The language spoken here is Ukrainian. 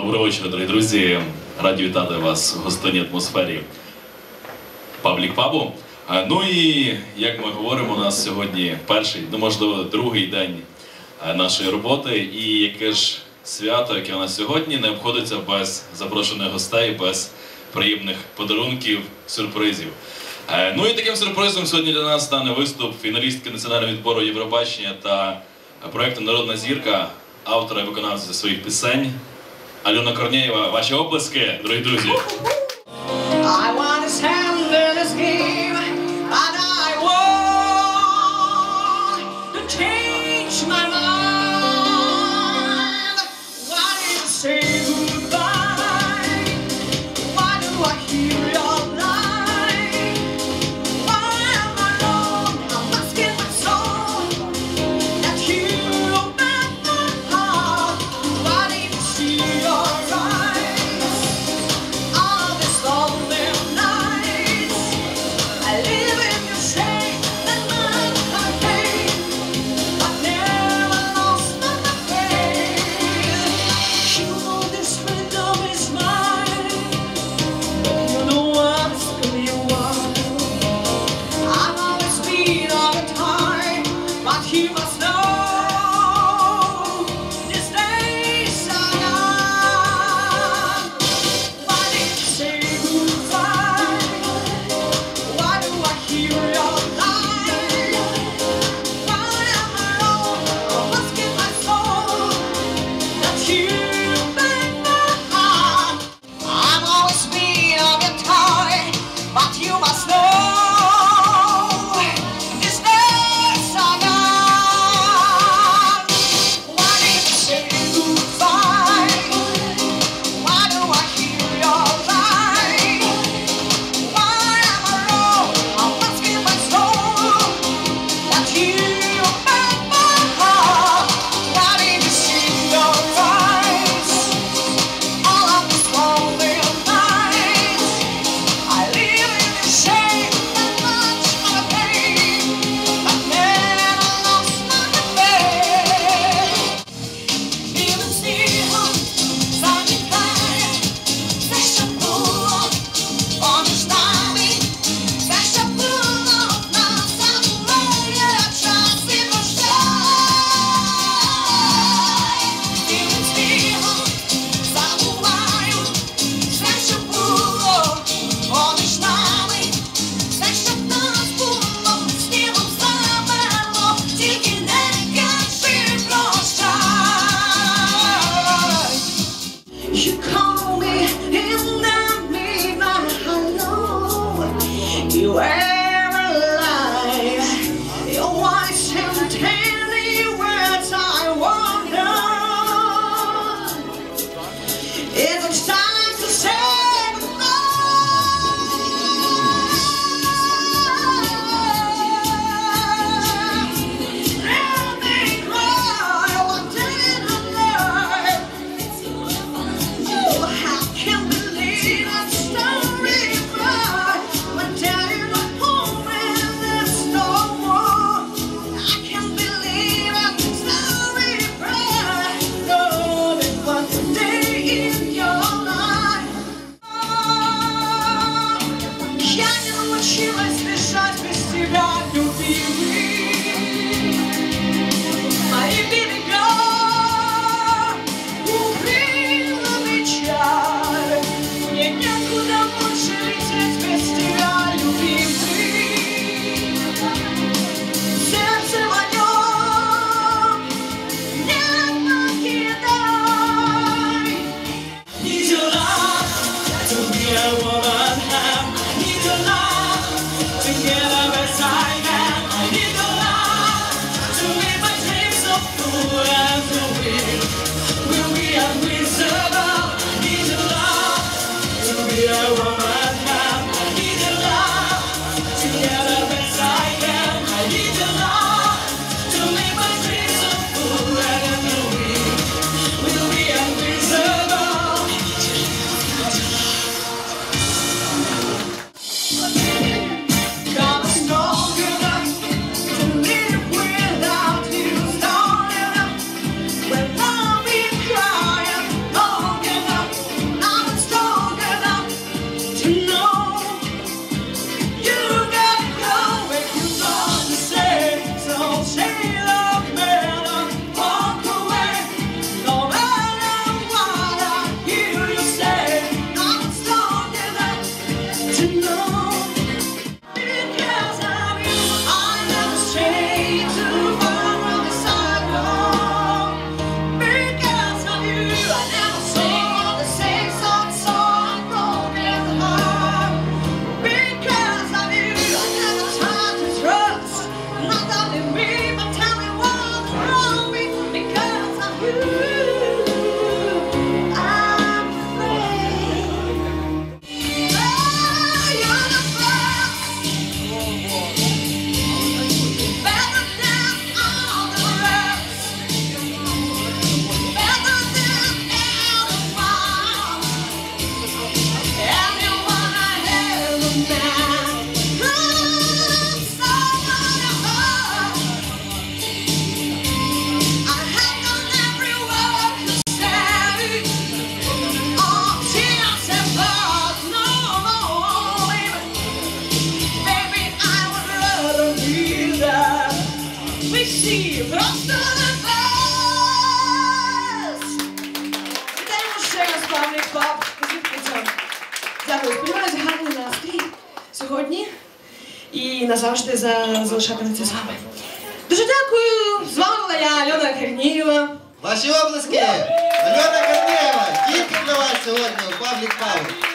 Доброго вечора, дорогі друзі. Раді вітати вас в гостинній атмосфері Паблік Пабу. Ну і як ми говоримо, у нас сьогодні перший, ну можливо, другий день нашої роботи. І яке ж свято, яке у нас сьогодні, не обходиться без запрошених гостей, без приємних подарунків, сюрпризів. Ну і таким сюрпризом сьогодні для нас стане виступ фіналістки національного відбору Євробачення та проєкту Народна зірка, автора і виконавця своїх пісень. Альона Корнеєва, ваші облески, дорогі друзі. I научилась дышать без тебя, любимый. know. Всі просто клас! Вітаємо ще раз Павлік Пап. Дякую, сподіваюся, гарний настрій сьогодні і назавжди за залишатиметься з вами. Дуже дякую! З вами була я, Альона Корнієва. Ваші обласки! Альона Корнеєва! Тільки для вас сьогодні у Павлік Павлік.